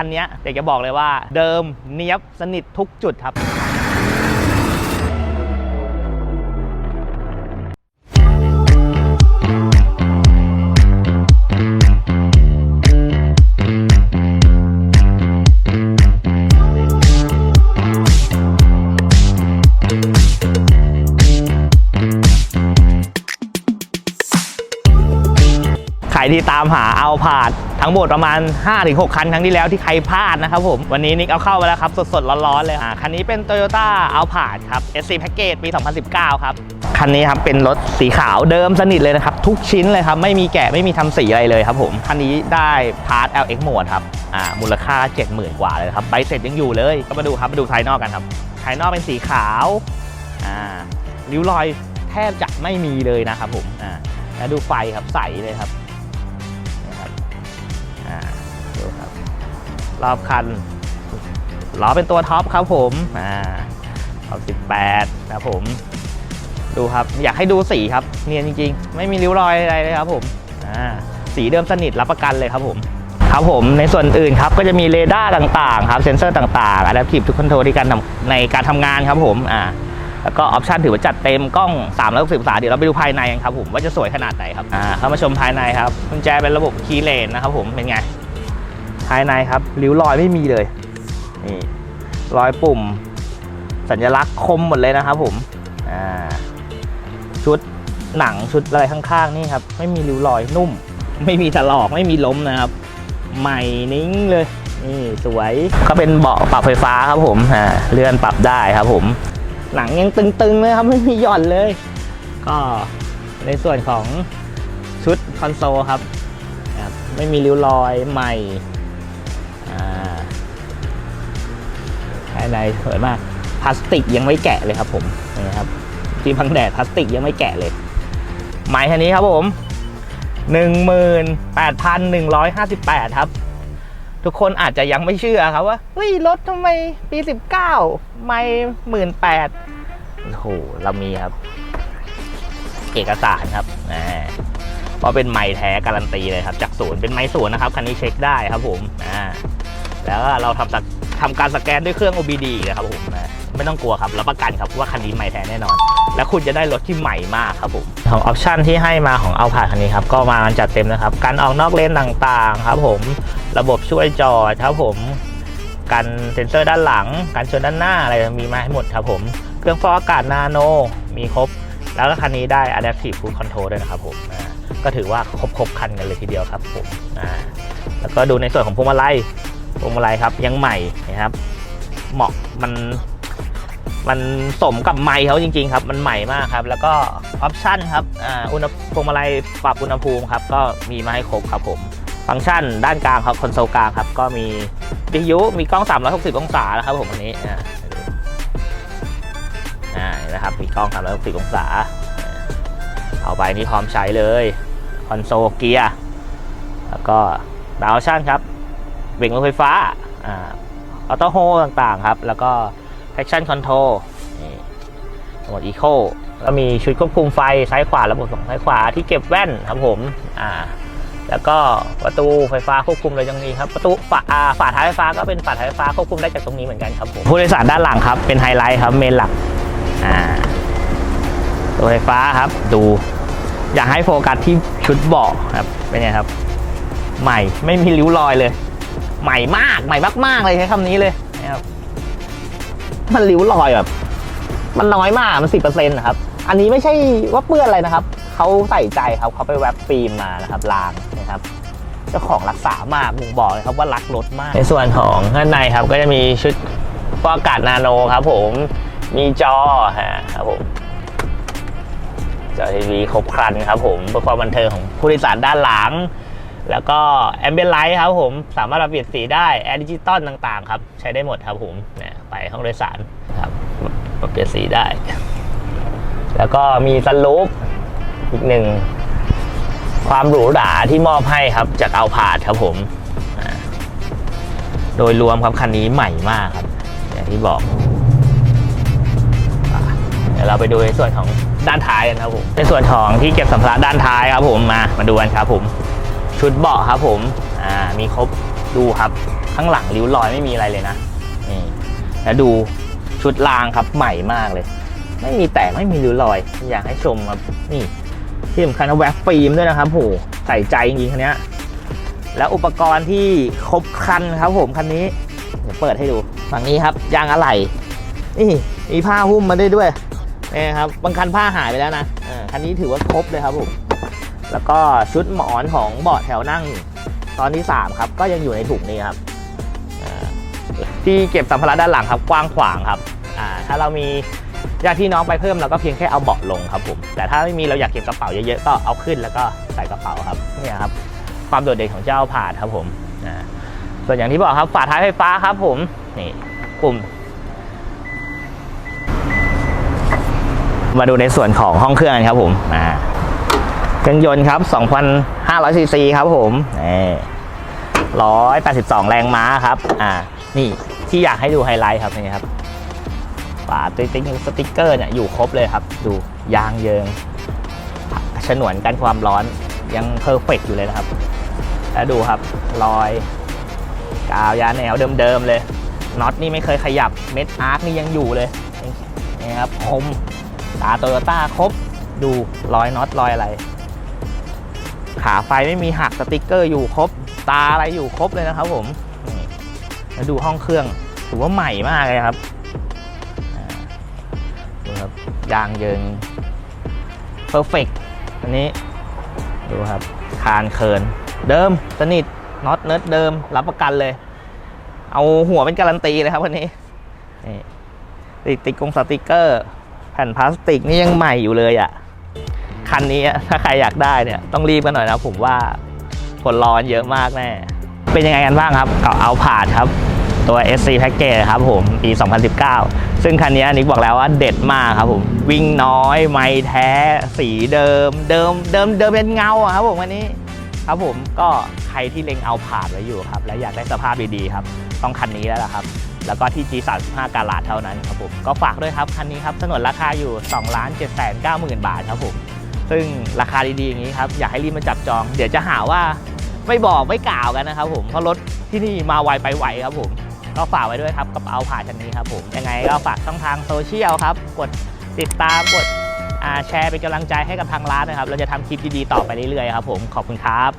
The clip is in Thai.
คันเนี้ยเด็กจะบอกเลยว่าเดิมเนี้ยบสนิททุกจุดครับใครที่ตามหาเอาผาด ทั้งหมดประมาณ 5-6 คันครั้งที่แล้วที่ใครพลาดนะครับผม วันนี้นิกเอาเข้ามาแล้วครับ สดๆ ร้อนๆ เลยอ่าคันนี้เป็น Toyota a l p a r d ครับ SC Package ปี 2019 ครับ คันนี้ครับเป็นรถสีขาวเดิมสนิทเลยนะครับ ทุกชิ้นเลยครับ ไม่มีแกะไม่มีทำสีอะไรเลยครับผม คันนี้ได้พาร์ท LX Mode ครับอ่ามูลค่า 70,000 กว่าเลยครับใบเสร็จยังอยู่เลยก็มาดูครับมาดูภายนอกกันครับภายนอกเป็นสีขาวอ่าริ้วรอยแทบจะไม่มีเลยนะครับผมอ่าแล้วดูไฟครับใสเลยครับนะครับ รอบคันล้อเป็นตัวท็อปครับผมอ่าท็อป18นะครับผมดูครับอยากให้ดูสีครับเนียนจริงๆ ไม่มีริ้วรอยอะไรเลยครับผมอ่าสีเดิมสนิทรับประกันเลยครับผมครับผมในส่วนอื่นครับก็จะมีเรดาร์ต่างๆครับเซ็นเซอร์ต่างๆ Adaptive to Control ที่การทำในการทำงานครับผมอ่าแล้วก็ออปชันถือว่าจัดเต็มกล้อง360องศาเดี๋ยวเราไปดูภายในกันครับผมว่าจะสวยขนาดไหนครับอ่าเข้ามาชมภายในครับกุญแจเป็นระบบคีย์เลนนะครับผมเป็นไง ภายในครับริ้วรอยไม่มีเลยนี่รอยปุ่ม สัญลักษณ์คมหมดเลยนะครับผมอ่าชุดหนังชุดอะไรข้างๆนี่ครับไม่มีริ้วรอยนุ่ม ไม่มีถลอกไม่มีล้มนะครับ ใหม่นิ้งเลยนี่สวยก็เป็นเบาะปรับไฟฟ้าครับผมอ่าเลื่อนปรับได้ครับผมหนังยังตึงๆเลยครับไม่มีหย่อนเลย ก็ในส่วนของชุดคอนโซลครับนะครับไม่มีริ้วรอยใหม่ ในสวยมากพลาสติกยังไม่แกะเลยครับผมนี่ครับที่พังแดดพลาสติกยังไม่แกะเลยไม้คันนี้ครับผม18,158 ครับ ทุกคนอาจจะยังไม่เชื่อครับว่าเฮ้ยรถทำไมปี 19 ไม่หมื่นแปดโอ้โหเรามีครับ เอกสารครับอ่าเพราะเป็นไม้แท้การันตีเลยครับ จากศูนย์เป็นไม้ศูนย์นะครับ คันนี้เช็คได้ครับผมอ่าแล้วเราทำสัก ทำการสแกนด้วยเครื่อง OBD นะครับผมนะไม่ต้องกลัวครับรับประกันครับว่าคันนี้ใหม่แท้แน่นอน และคุณจะได้รถที่ใหม่มากครับผมของออปชันที่ให้มาของเอาผ่าคันนี้ครับก็มาจัดเต็มนะครับการออกนอกเลนต่างๆครับผมระบบช่วยจอดครับผมกันเซ็นเซอร์ด้านหลัง การชนด้านหน้าอะไรมีมาให้หมดครับผม เครื่องฟอกอากาศนาโนมีครบ แล้วก็คันนี้ได้ Adaptive Cruise Control ด้วยนะครับผมก็ถือว่าครบครบคันกันเลยทีเดียวครับผมแล้วก็ดูในส่วนของพวงมาลัย พวงมาลัยครับยังใหม่นะครับ เหมาะมันมันสมกับไมค์เขาจริงๆครับ มันใหม่มากครับ แล้วก็ออปชั่นครับอ่าอุณหพวงมาลัยปรับอุณหภูมิครับ ก็มีมาให้ครบครับผม ฟังก์ชันด้านกลางครับคอนโซลกลางครับ ก็มีวิทยุมีกล้อง 360 องศานะครับผมอันนี้อ่าอ่านี่นะครับ มีกล้อง 360 องศา เอาไปนี่พร้อมใช้เลย คอนโซลเกียร์ แล้วก็ดาวชั่นครับ เบ่งรถไฟฟ้าอ่าออโต้โฮต่างๆครับ แล้วก็ traction control โหมด eco แล้วมีชุดควบคุมไฟซ้ายขวาระบบสองซ้ายขวาที่เก็บแว่นครับผมอ่าแล้วก็ประตูไฟฟ้าควบคุมเลยยังมีครับประตูฝาอ่าฝาท้ายไฟฟ้าก็เป็นฝาท้ายไฟฟ้าควบคุมได้จากตรงนี้เหมือนกันครับผมผู้โดยสารด้านหลังครับเป็นไฮไลท์ครับเมนหลักอ่าตัวไฟฟ้าครับดูอยากให้โฟกัสที่ชุดเบาะครับเป็นไงครับ ใหม่ไม่มีริ้วรอยเลย ใหม่มากใหม่มากๆเลยใช้คำนี้เลยนะครับมันริ้วรอยแบบมันน้อยมากมันสิบเปอร์เซ็นต์นะครับ อันนี้ไม่ใช่ว่าเปื้อนอะไรนะครับเขาใส่ใจครับเขาไปแวบฟิล์มมานะครับลางนะครับเจ้าของรักษามากมุงบอกเลยครับว่ารักรถมาก ในส่วนของข้างในครับก็จะมีชุดฟอกอากาศนาโนครับ ผมมีจอฮะครับผมจอทีวีครบครันครับผมเพื่อความบันเทิงของผู้โดยสารด้านหลัง แล้วก็แอมเบียนไลท์ครับผมสามารถปรับเปลี่ยนสีได้แอร์ดิจิตอลต่างๆครับ ใช้ได้หมดครับผมไปห้องโดยสารครับปรับเปลี่ยนสีได้ แล้วก็มีซันรูฟอีกหนึ่งความหรูหราที่มอบให้ครับจากเอาผาดครับผม โดยรวมครับคันนี้ใหม่มากครับ อย่างที่บอกเดี๋ยวเราไปดูในส่วนของด้านท้ายกันครับผมในส่วนของที่เก็บสัมภาระด้านท้ายครับผมมามาดูกันครับผม ชุดเบาะครับผมอ่ามีครบดูครับข้างหลังริ้วรอยไม่มีอะไรเลยนะนี่แล้วดูชุดรางครับใหม่มากเลย ไม่มีแตกไม่มีริ้วรอย อยากให้ชมครับนี่ที่สำคัญนะแว็กฟิล์มด้วยนะครับโหใส่ใจจริงๆคันนี้แล้วอุปกรณ์ที่ครบคันครับผมคันนี้เดี๋ยวเปิดให้ดูฝั่งนี้ครับยางอะไหล่นี่มีผ้าหุ้มมาได้ด้วยนี่ครับบางคันผ้าหายไปแล้วนะอ่าคันนี้ถือว่าครบเลยครับผม แล้วก็ชุดหมอนของเบาะแถวนั่งตอนที่ 3 ครับ ก็ยังอยู่ในถุงนี้ครับที่เก็บสัมภาระด้านหลังครับกว้างขวางครับถ้าเรามีญาติพี่น้องไปเพิ่มเราก็เพียงแค่เอาเบาะลงครับผมแต่ถ้าไม่มีเราอยากเก็บกระเป๋าเยอะๆก็เอาขึ้นแล้วก็ใส่กระเป๋าครับเนี่ยครับความโดดเด่นของเจ้าผาดครับผมส่วนอย่างที่บอกครับฝาท้ายไฟฟ้าครับผมนี่ปุ่มมาดูในส่วนของห้องเครื่องกันครับผมอ่า เครื่องยนต์ครับ 2,500ซีซีครับผมนี่182แรงม้าครับ อ่า นี่ที่อยากให้ดูไฮไลท์ครับนี่ครับฝาติ๊กติ๊กสติ๊กเกอร์เนี่ยอยู่ครบเลยครับ ดูยางเยิง ฉนวนกันความร้อนยังเพอร์เฟกอยู่เลยนะครับ แล้วดูครับรอยกาวยาแนวเดิมๆเลยน็อตนี่ไม่เคยขยับเม็ดอาร์คนี่ยังอยู่เลยนี่ครับคมตาโตโยต้าครบดูรอยน็อตรอยอะไร ขาไฟไม่มีหักสติกเกอร์อยู่ครบ ตาอะไรอยู่ครบเลยนะครับผมนี่แล้วดูห้องเครื่องถือว่าใหม่มากเลยครับดูครับยางเยิงเพอร์เฟกอันนี้ ดูครับ คานเคิน เดิมสนิทน็อตเนิร์ดเดิม รับประกันเลย เอาหัวเป็นการันตีเลยครับวันนี้ติดติ๊กกงสติกเกอร์ แผ่นพลาสติกนี่ยังใหม่อยู่เลยอะ่ะ คันนี้ถ้าใครอยากได้เนี่ยต้องรีบกันหน่อยนะผมว่าคนรอเยอะมากแน่ เป็นยังไงกันบ้างครับกับเอาผ่านครับตัว SC Package ครับผม ปี 2019 ซึ่งคันนี้นิกบอกแล้วว่าเด็ดมากครับผม วิ่งน้อย ไม่แท้ สีเดิม เดิม เดิม เดิมเป็นเงาอะครับผมวันนี้ ครับผมก็ใครที่เล็งเอาผ่านไว้อยู่ครับ และอยากได้สภาพดีๆครับ ต้องคันนี้แล้วล่ะครับ แล้วก็ที่ G35 กาลาดเท่านั้นครับผม ก็ฝากด้วยครับ คันนี้ครับสนนราคาอยู่ 2 7 9 0 0 0 0 บาทครับผม ซึ่งราคาดีๆอย่างนี้ครับอยากให้รีบมาจับจอง เดี๋ยวจะหาว่าไม่บอกไม่กล่าวกันนะครับผมเพราะรถที่นี่มาไวไปไวครับผมก็ฝากไว้ด้วยครับกระเป๋าผ่าชันนี้ครับผมยังไงก็ฝากช่องทางโซเชียลครับกดติดตามกดแชร์เป็นกำลังใจให้กับทางร้านนะครับ เราจะทำคลิปดีๆต่อไปเรื่อยๆครับผมขอบคุณครับ